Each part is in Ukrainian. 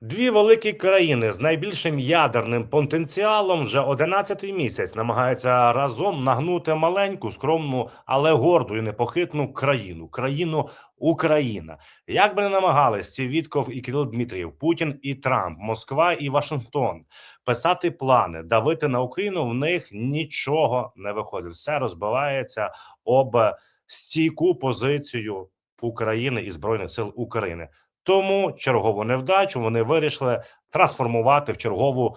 Дві великі країни з найбільшим ядерним потенціалом вже 11-й місяць намагаються разом нагнути маленьку, скромну, але горду і непохитну країну країну Україна. Як би не намагались ці Вітков і Кирил Дмитрієв, Путін і Трамп, Москва і Вашингтон писати плани, давити на Україну, в них нічого не виходить. Все розбивається об стійку позицію України і збройних сил України. Тому чергову невдачу вони вирішили трансформувати в чергову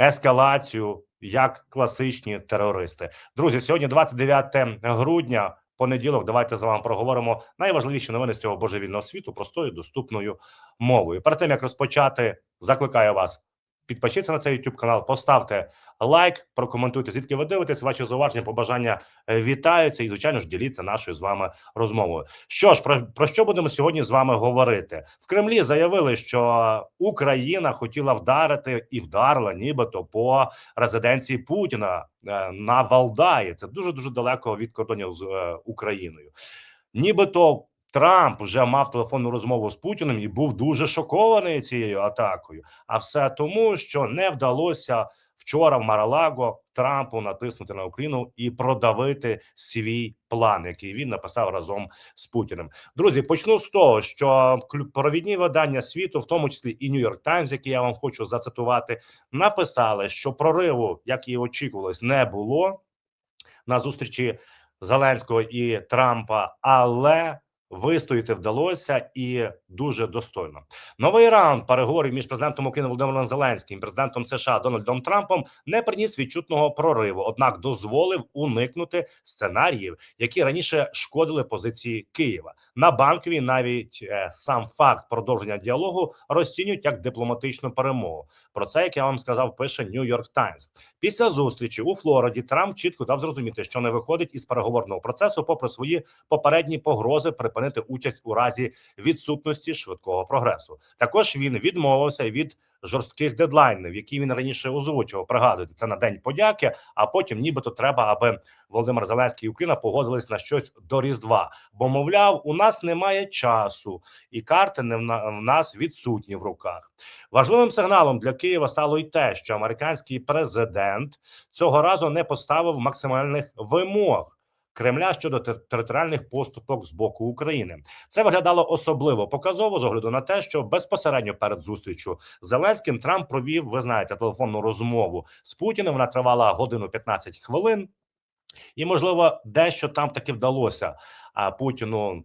ескалацію як класичні терористи. Друзі, сьогодні 29 грудня. Понеділок, давайте з вами проговоримо найважливіші новини з цього божевільного світу простою доступною мовою. Перед тим як розпочати, закликаю вас підпишіться на цей YouTube канал, поставте лайк, прокоментуйте, звідки ви дивитесь. Ваші зауваження, побажання е, вітаються і, звичайно ж, діліться нашою з вами розмовою. Що ж, про, про що будемо сьогодні з вами говорити? В Кремлі заявили, що Україна хотіла вдарити і вдарила, нібито по резиденції Путіна е, на Валдаї. Це дуже дуже далеко від кордонів з е, Україною. Нібито Трамп вже мав телефонну розмову з Путіним і був дуже шокований цією атакою. А все тому, що не вдалося вчора в Маралаго Трампу натиснути на Україну і продавити свій план, який він написав разом з Путіним. Друзі, почну з того, що провідні видання світу, в тому числі і Нью-Йорк Таймс, який я вам хочу зацитувати, написали, що прориву, як і очікувалось, не було на зустрічі Зеленського і Трампа, але Вистояти вдалося і дуже достойно. Новий раунд переговорів між президентом України Володимиром Зеленським і президентом США Дональдом Трампом не приніс відчутного прориву однак дозволив уникнути сценаріїв, які раніше шкодили позиції Києва на банковій. Навіть е, сам факт продовження діалогу розцінюють як дипломатичну перемогу. Про це як я вам сказав, пише Нью-Йорк Таймс. Після зустрічі у Флориді Трамп чітко дав зрозуміти, що не виходить із переговорного процесу, попри свої попередні погрози при припинити участь у разі відсутності швидкого прогресу. Також він відмовився від жорстких дедлайнів, які він раніше озвучував. Пригадуєте, це на день подяки. А потім, нібито, треба, аби Володимир Зеленський і Україна погодились на щось до Різдва. Бо мовляв, у нас немає часу, і карти не в нас відсутні в руках. Важливим сигналом для Києва стало й те, що американський президент цього разу не поставив максимальних вимог. Кремля щодо територіальних поступок з боку України. Це виглядало особливо показово з огляду на те, що безпосередньо перед зустрічю Зеленським Трамп провів, ви знаєте, телефонну розмову з Путіним. Вона тривала годину 15 хвилин, і можливо, дещо там таки вдалося Путіну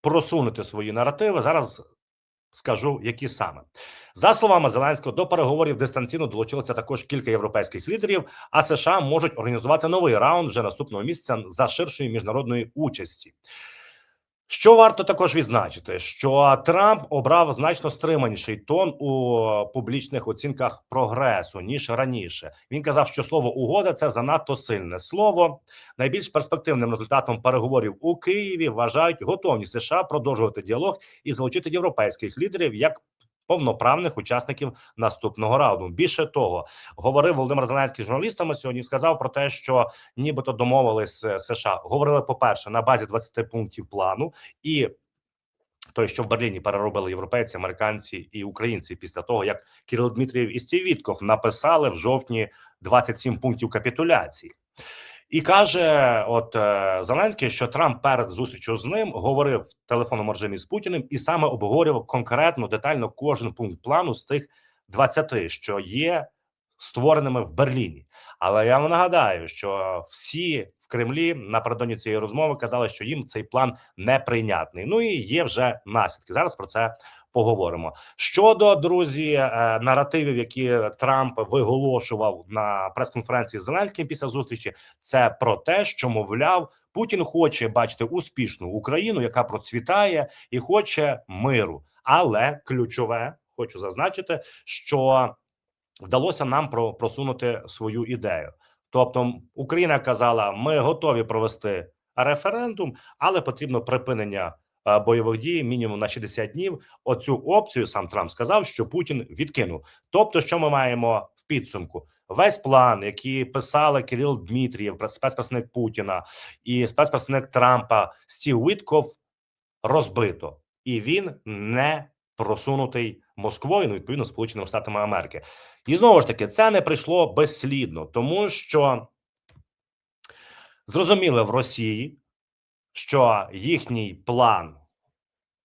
просунути свої наративи. Зараз скажу, які саме. За словами Зеленського, до переговорів дистанційно долучилося також кілька європейських лідерів. А США можуть організувати новий раунд вже наступного місяця за ширшої міжнародної участі. Що варто також відзначити, що Трамп обрав значно стриманіший тон у публічних оцінках прогресу ніж раніше. Він казав, що слово угода це занадто сильне слово. Найбільш перспективним результатом переговорів у Києві вважають готовність США продовжувати діалог і залучити європейських лідерів як повноправних учасників наступного раунду. Більше того, говорив Володимир Зеленський з журналістами сьогодні. Сказав про те, що нібито домовились США. Говорили по перше на базі 20 пунктів плану і. Той, що в Берліні переробили європейці, американці і українці після того, як Кирил Дмитрієв і Стів Вітков написали в жовтні 27 пунктів капітуляції. І каже, от е, Зеленський, що Трамп перед зустрічю з ним говорив в телефонному режимі з Путіним і саме обговорював конкретно детально кожен пункт плану з тих 20, що є створеними в Берліні. Але я вам нагадаю, що всі в Кремлі напередодні цієї розмови казали, що їм цей план неприйнятний. Ну і є вже наслідки. Зараз про це поговоримо. Щодо друзі е, наративів, які Трамп виголошував на прес-конференції з Зеленським після зустрічі, це про те, що мовляв Путін хоче бачити успішну Україну, яка процвітає, і хоче миру. Але ключове хочу зазначити, що вдалося нам просунути свою ідею. Тобто Україна казала, ми готові провести референдум, але потрібно припинення бойових дій мінімум на 60 днів. Оцю опцію сам Трамп сказав, що Путін відкинув. Тобто, що ми маємо в підсумку? Весь план, який писали Кирил Дмитрієв, спецпредставник Путіна і спецпредставник Трампа Стів Вітков, розбито, і він не просунутий Москвою, ну відповідно Сполученими Штатами Америки. І знову ж таки, це не прийшло безслідно, тому що зрозуміли в Росії, що їхній план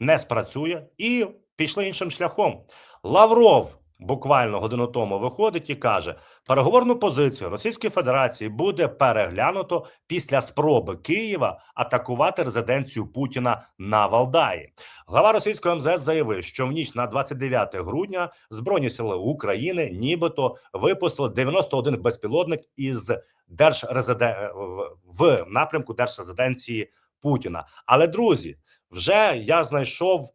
не спрацює, і пішли іншим шляхом. Лавров буквально годину тому виходить і каже: переговорну позицію Російської Федерації буде переглянуто після спроби Києва атакувати резиденцію Путіна на Валдаї. Глава російського МЗС заявив, що в ніч на 29 грудня збройні сили України нібито випустили 91 безпілотник із держрезиден... в- в напрямку держрезиденції Путіна. Але друзі, вже я знайшов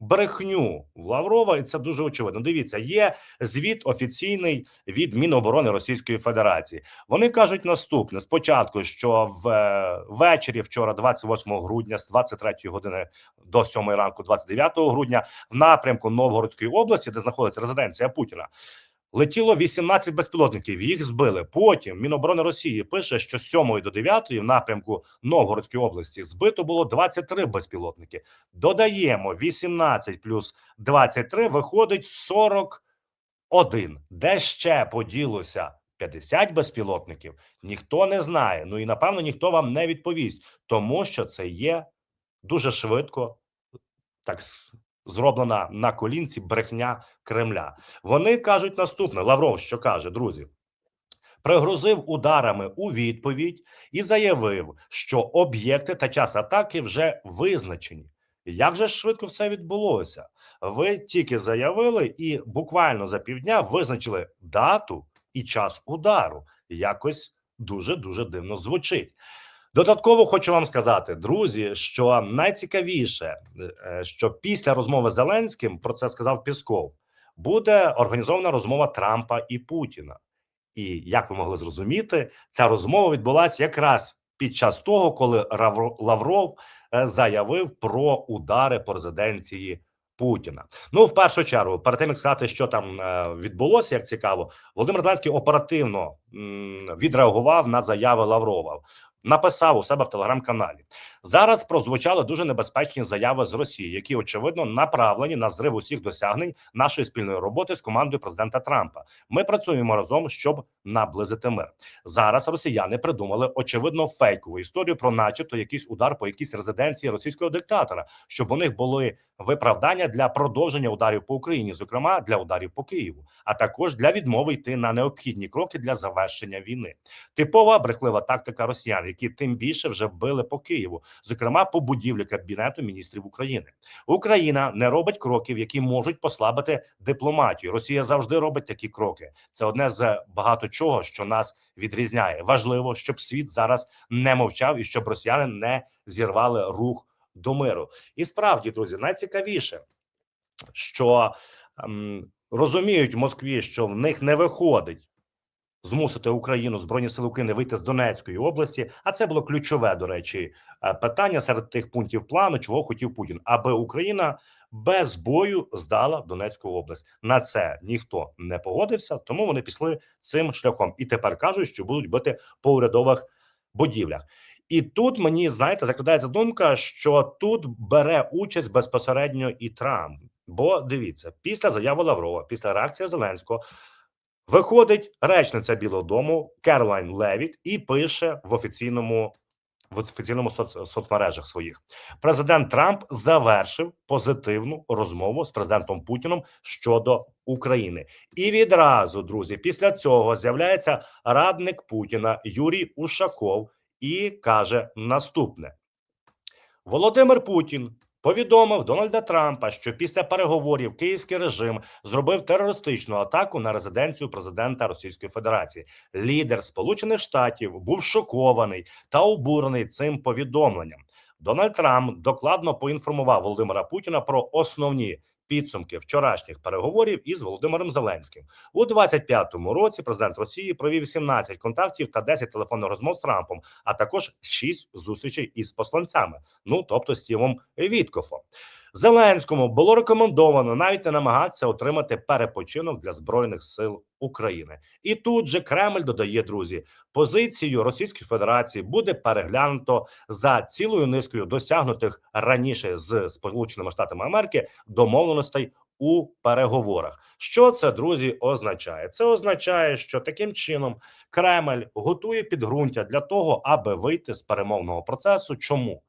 брехню в Лаврова, і це дуже очевидно. Дивіться, є звіт офіційний від Міноборони Російської Федерації. Вони кажуть наступне: спочатку, що е, ввечері вчора, 28 грудня, з 23 години до 7 ранку, 29 грудня, в напрямку Новгородської області, де знаходиться резиденція Путіна. Летіло 18 безпілотників, їх збили. Потім Міноборони Росії пише, що з 7 до 9 в напрямку Новгородської області збито було 23 безпілотники. Додаємо 18 плюс 23, виходить 41. Де ще поділося 50 безпілотників? Ніхто не знає. Ну і напевно ніхто вам не відповість, тому що це є дуже швидко так зроблена на колінці брехня Кремля. Вони кажуть наступне: Лавров, що каже, друзі. Пригрозив ударами у відповідь і заявив, що об'єкти та час атаки вже визначені. Як же швидко все відбулося? Ви тільки заявили і буквально за півдня визначили дату і час удару. Якось дуже дуже дивно звучить. Додатково хочу вам сказати, друзі, що найцікавіше, е, що після розмови з Зеленським про це сказав Пісков, буде організована розмова Трампа і Путіна. І як ви могли зрозуміти, ця розмова відбулася якраз під час того, коли Лавров е, заявив про удари по резиденції Путіна. Ну, в першу чергу, перед тим як сказати, що там е, відбулося, як цікаво, Володимир Зеленський оперативно відреагував на заяви Лаврова. Написав у себе в телеграм-каналі. Зараз прозвучали дуже небезпечні заяви з Росії, які очевидно направлені на зрив усіх досягнень нашої спільної роботи з командою президента Трампа. Ми працюємо разом, щоб наблизити мир. Зараз росіяни придумали очевидно фейкову історію про, начебто, якийсь удар по якійсь резиденції російського диктатора, щоб у них були виправдання для продовження ударів по Україні, зокрема для ударів по Києву, а також для відмови йти на необхідні кроки для завершення війни. Типова брехлива тактика росіян, які тим більше вже били по Києву, зокрема по будівлі кабінету міністрів України. Україна не робить кроків, які можуть послабити дипломатію. Росія завжди робить такі кроки. Це одне з багато чого, що нас відрізняє. Важливо, щоб світ зараз не мовчав і щоб росіяни не зірвали рух до миру. І справді, друзі, найцікавіше, що ем, розуміють в Москві, що в них не виходить змусити Україну збройні сили України вийти з Донецької області. А це було ключове, до речі, е, питання серед тих пунктів плану, чого хотів Путін, аби Україна без бою здала Донецьку область. На це ніхто не погодився, тому вони пішли цим шляхом. І тепер кажуть, що будуть бити по урядових будівлях. І тут мені знаєте закрадається думка, що тут бере участь безпосередньо і Трамп. Бо дивіться, після заяви Лаврова, після реакції Зеленського, виходить речниця Білого Дому Керолайн Левіт і пише в офіційному в офіційному соц, соцмережах своїх. Президент Трамп завершив позитивну розмову з президентом Путіном щодо України. І відразу, друзі, після цього з'являється радник Путіна Юрій Ушаков і каже наступне: Володимир Путін повідомив Дональда Трампа, що після переговорів київський режим зробив терористичну атаку на резиденцію президента Російської Федерації. Лідер Сполучених Штатів був шокований та обурений цим повідомленням. Дональд Трамп докладно поінформував Володимира Путіна про основні підсумки вчорашніх переговорів із Володимиром Зеленським у 25-му році. Президент Росії провів 17 контактів та 10 телефонних розмов з Трампом, а також 6 зустрічей із посланцями. Ну тобто з Тімом Віткофом. Зеленському було рекомендовано навіть не намагатися отримати перепочинок для збройних сил України. І тут же Кремль додає друзі, позицію Російської Федерації буде переглянуто за цілою низкою досягнутих раніше з Сполученими Штатами Америки домовленостей у переговорах. Що це друзі означає? Це означає, що таким чином Кремль готує підґрунтя для того, аби вийти з перемовного процесу. Чому?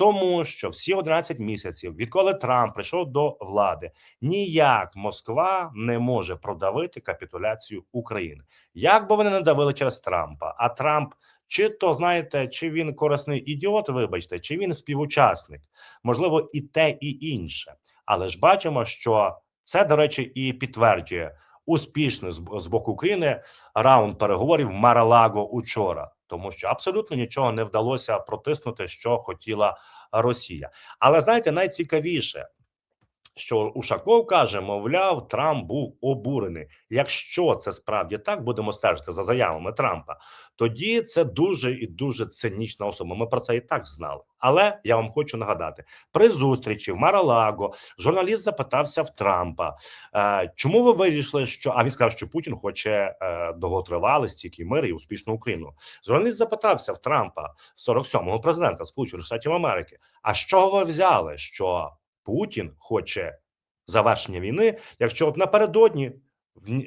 Тому що всі 11 місяців, відколи Трамп прийшов до влади, ніяк Москва не може продавити капітуляцію України. Як би вони не давили через Трампа, а Трамп. Чи то знаєте, чи він корисний ідіот, вибачте, чи він співучасник, можливо, і те, і інше. Але ж бачимо, що це, до речі, і підтверджує успішний з з боку України раунд переговорів Маралаго учора, тому що абсолютно нічого не вдалося протиснути, що хотіла Росія. Але знаєте, найцікавіше. Що Ушаков каже, мовляв, Трамп був обурений. Якщо це справді так, будемо стежити за заявами Трампа, тоді це дуже і дуже цинічна особа. Ми про це і так знали. Але я вам хочу нагадати: при зустрічі в Маралаго журналіст запитався в Трампа, е, чому ви вирішили, що а він сказав, що Путін хоче е, довготривалий, стійкий мир і успішну Україну. Журналіст запитався в Трампа 47-го президента Сполучених Штатів Америки. А з чого ви взяли? що Путін хоче завершення війни, якщо от напередодні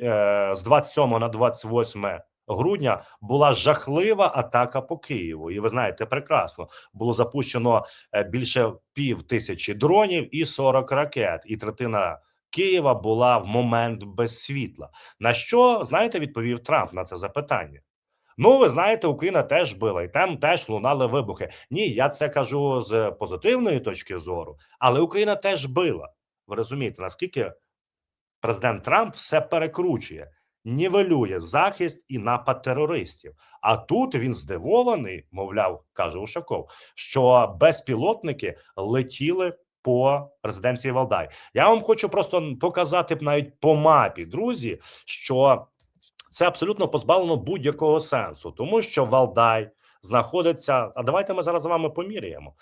е, з 27 на 28 грудня була жахлива атака по Києву, і ви знаєте прекрасно було запущено е, більше пів тисячі дронів і 40 ракет, і третина Києва була в момент без світла. На що знаєте, відповів Трамп на це запитання? Ну, ви знаєте, Україна теж била, і там теж лунали вибухи. Ні, я це кажу з позитивної точки зору, але Україна теж била. Ви розумієте, наскільки президент Трамп все перекручує, нівелює захист і напад терористів. А тут він здивований, мовляв, каже Ушаков, що безпілотники летіли. По резиденції Валдай я вам хочу просто показати навіть по мапі, друзі, що це абсолютно позбавлено будь-якого сенсу, тому що Валдай знаходиться. А давайте ми зараз з вами поміряємо.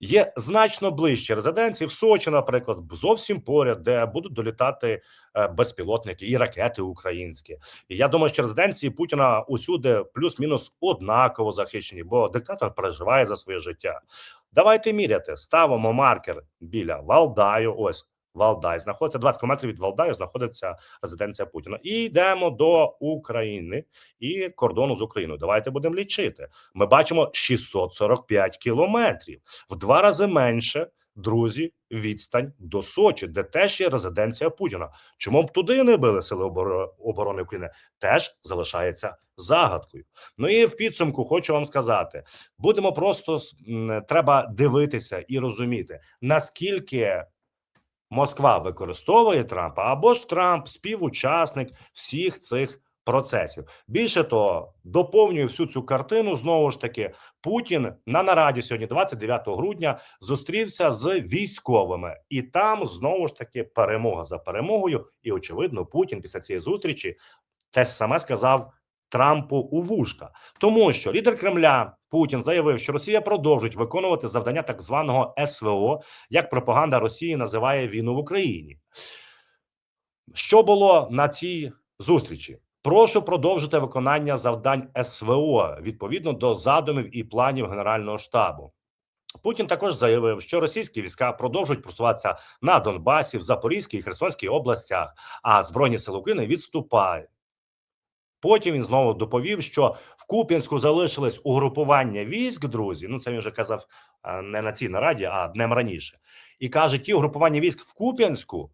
Є значно ближче резиденції в Сочі, наприклад, зовсім поряд, де будуть долітати е, безпілотники і ракети українські. І я думаю, що резиденції Путіна усюди плюс-мінус однаково захищені, бо диктатор переживає за своє життя. Давайте міряти. Ставимо маркер біля Валдаю. Ось Валдай знаходиться 20 кілометрів від Валдаю, знаходиться резиденція Путіна. І йдемо до України і кордону з Україною. Давайте будемо лічити. Ми бачимо 645 кілометрів в два рази менше. Друзі, відстань до Сочі, де теж є резиденція Путіна. Чому б туди не били сили оборони України? Теж залишається загадкою. Ну і в підсумку хочу вам сказати: будемо просто треба дивитися і розуміти, наскільки Москва використовує Трампа або ж Трамп співучасник всіх цих процесів. Більше того, доповнює всю цю картину. Знову ж таки, Путін на нараді сьогодні, 29 грудня, зустрівся з військовими, і там знову ж таки перемога за перемогою. І очевидно, Путін після цієї зустрічі теж саме сказав Трампу у вушка, тому що лідер Кремля Путін заявив, що Росія продовжить виконувати завдання так званого СВО, як пропаганда Росії називає війну в Україні. Що було на цій зустрічі? Прошу продовжити виконання завдань СВО відповідно до задумів і планів Генерального штабу. Путін також заявив, що російські війська продовжують просуватися на Донбасі, в Запорізькій і Херсонській областях, а збройні сили України відступають. Потім він знову доповів, що в Куп'янську залишилось угрупування військ, друзі. Ну це він вже казав не на цій нараді, а днем раніше. І каже: ті угрупування військ в Куп'янську.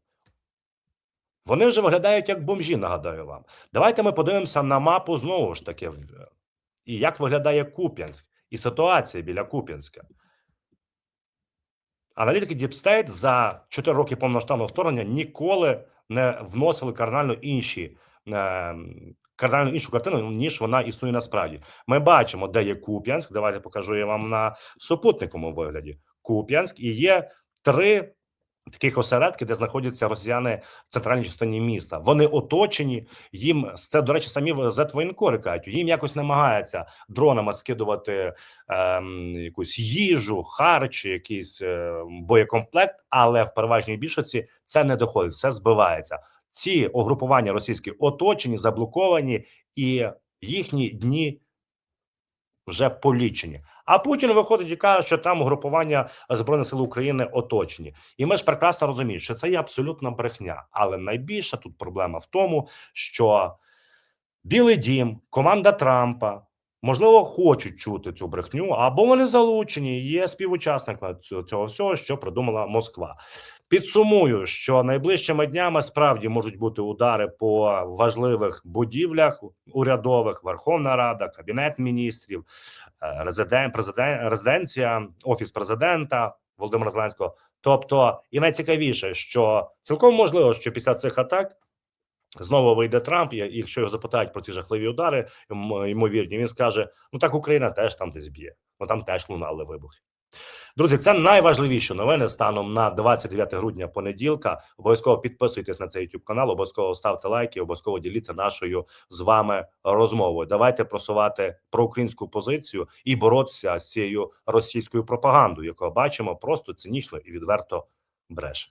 Вони вже виглядають як бомжі. Нагадаю вам. Давайте ми подивимося на мапу знову ж таки, і як виглядає Куп'янськ і ситуація біля Куп'янська. Аналітики Діпстейт за 4 роки повноштабного вторгнення ніколи не вносили кардинально інші е, кардинально іншу картину, ніж вона існує насправді. Ми бачимо, де є Куп'янськ. Давайте покажу я вам на супутниковому вигляді. Куп'янськ і є три таких осередків, де знаходяться росіяни в центральній частині міста. Вони оточені. Їм це до речі, самі зетвоєнкори кажуть, їм якось намагаються дронами скидувати ем, якусь їжу, харч, якийсь е, боєкомплект, але в переважній більшості це не доходить, все збивається. Ці угрупування російські оточені, заблоковані, і їхні дні вже полічені. А Путін виходить і каже, що там угрупування збройних сил України оточені, і ми ж прекрасно розуміємо, що це є абсолютна брехня. Але найбільша тут проблема в тому, що Білий Дім, команда Трампа. Можливо, хочуть чути цю брехню, або вони залучені, є співучасниками цього- цього всього, що придумала Москва. Підсумую, що найближчими днями справді можуть бути удари по важливих будівлях урядових, Верховна Рада, Кабінет міністрів, е, резидент, президент, резиденція, офіс президента Володимира Зеленського. Тобто, і найцікавіше, що цілком можливо, що після цих атак знову вийде Трамп. і Якщо його запитають про ці жахливі удари, ймовірні, він скаже: Ну так Україна теж там десь б'є, ну там теж лунали вибухи. Друзі, це найважливіші новини станом на 29 грудня понеділка. Обов'язково підписуйтесь на цей YouTube канал, обов'язково ставте лайки, обов'язково діліться нашою з вами розмовою. Давайте просувати проукраїнську позицію і боротися з цією російською пропагандою, яку бачимо просто цинічно і відверто бреше.